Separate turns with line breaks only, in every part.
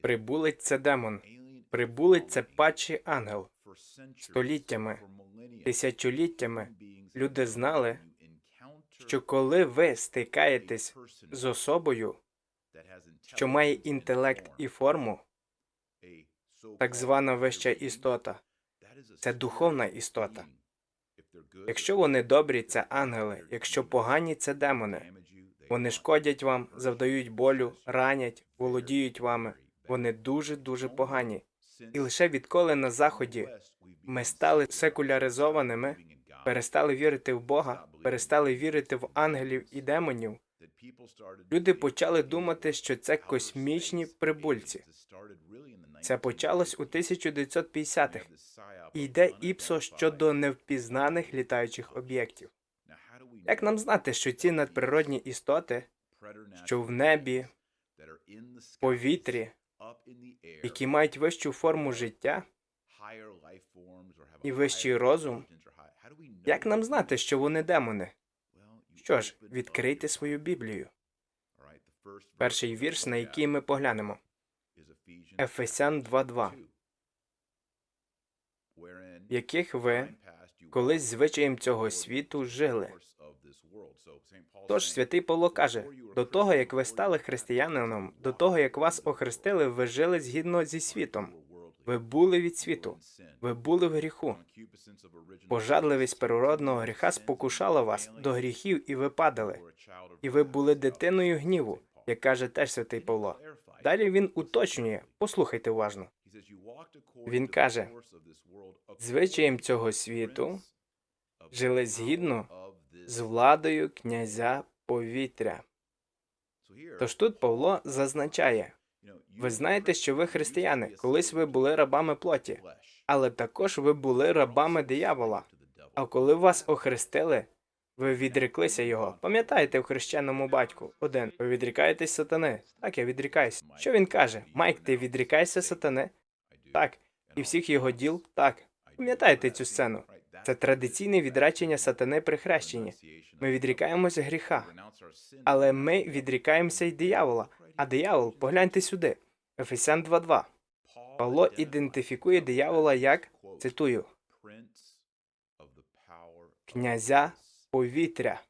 Прибулець це демон. Прибулець це падший ангел. Століттями, тисячоліттями люди знали, що коли ви стикаєтесь з особою, що має інтелект і форму, так звана вища істота, це духовна істота. Якщо вони добрі, це ангели, якщо погані, це демони. Вони шкодять вам, завдають болю, ранять, володіють вами. Вони дуже дуже погані. І лише відколи на заході ми стали секуляризованими, перестали вірити в Бога, перестали вірити в ангелів і демонів. Люди почали думати, що це космічні прибульці. Це почалось у 1950-х. І йде іпсо щодо невпізнаних літаючих об'єктів. Як нам знати, що ці надприродні істоти, що в небі, повітрі, які мають вищу форму життя і вищий розум, як нам знати, що вони демони? Що ж, відкрийте свою Біблію. Перший вірш, на який ми поглянемо. Ефесян 2.2. в яких ви колись звичаєм цього світу жили. Тож святий Павло каже: до того, як ви стали християнином, до того, як вас охрестили, ви жили згідно зі світом. Ви були від світу, ви були в гріху. Пожадливість первородного гріха спокушала вас до гріхів, і ви падали. І ви були дитиною гніву, як каже теж святий Павло. Далі він уточнює. Послухайте уважно.
Він каже,
Звичаєм цього світу жили згідно з владою князя повітря. Тож тут Павло зазначає: ви знаєте, що ви християни, колись ви були рабами плоті, але також ви були рабами диявола. А коли вас охрестили, ви відреклися його. Пам'ятаєте в хрещеному батьку? Один. Ви відрікаєтесь сатани. Так, я відрікаюсь. Що він каже? Майк, ти відрікаєшся сатани? Так. І всіх його діл? Так. Пам'ятаєте цю сцену? Це традиційне відречення сатани при хрещенні. Ми відрікаємося гріха, але ми відрікаємося й диявола. А диявол, погляньте сюди. Ефесян 2.2. Павло ідентифікує диявола як, цитую, князя повітря.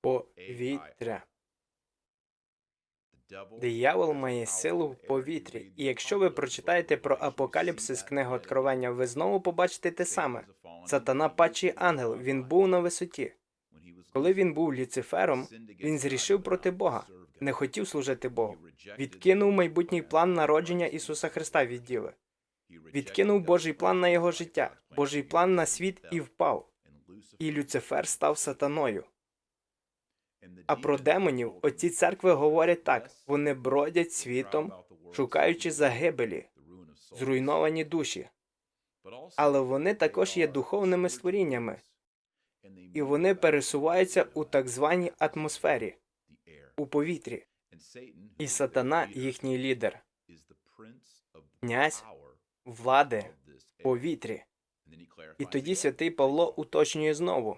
Повітря. Диявол має силу в повітрі, і якщо ви прочитаєте про апокаліпсис книгу Откровення, ви знову побачите те саме. Сатана падший ангел, він був на висоті. Коли він був Люцифером, він зрішив проти Бога, не хотів служити Богу. Відкинув майбутній план народження Ісуса Христа від Діви. Відкинув Божий план на його життя, Божий план на світ і впав. І Люцифер став сатаною. А про демонів оці церкви говорять так: вони бродять світом, шукаючи загибелі, зруйновані душі. Але вони також є духовними створіннями, і вони пересуваються у так званій атмосфері, у повітрі. І сатана їхній лідер, князь влади, повітрі. І тоді святий Павло уточнює знову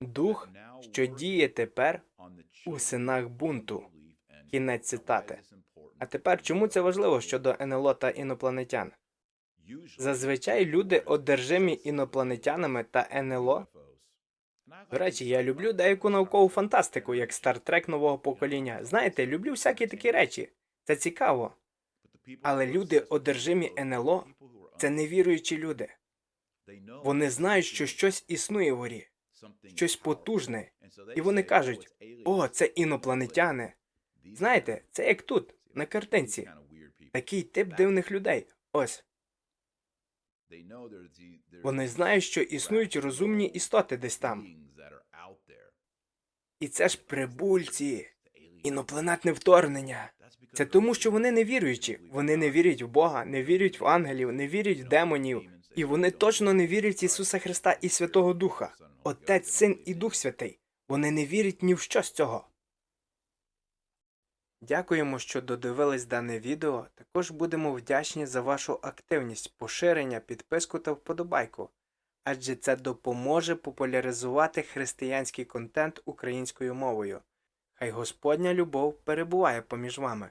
дух, що діє тепер у синах бунту. Кінець цитати. А тепер чому це важливо щодо НЛО та інопланетян? Зазвичай люди одержимі інопланетянами та НЛО. До речі, я люблю деяку наукову фантастику, як Стартрек нового покоління. Знаєте, люблю всякі такі речі. Це цікаво. Але люди, одержимі НЛО, це невіруючі люди. Вони знають, що щось існує вгорі, щось потужне, і вони кажуть: о, це інопланетяни. Знаєте, це як тут, на картинці. Такий тип дивних людей. Ось. Вони знають, що існують розумні істоти десь там. І це ж прибульці, інопланетне вторгнення. Це тому, що вони не віруючі. Вони не вірять в Бога, не вірять в ангелів, не вірять в демонів. І вони точно не вірять в Ісуса Христа і Святого Духа. Отець, Син і Дух Святий. Вони не вірять ні в що з цього. Дякуємо, що додивились дане відео. Також будемо вдячні за вашу активність, поширення, підписку та вподобайку, адже це допоможе популяризувати християнський контент українською мовою. Хай Господня любов перебуває поміж вами.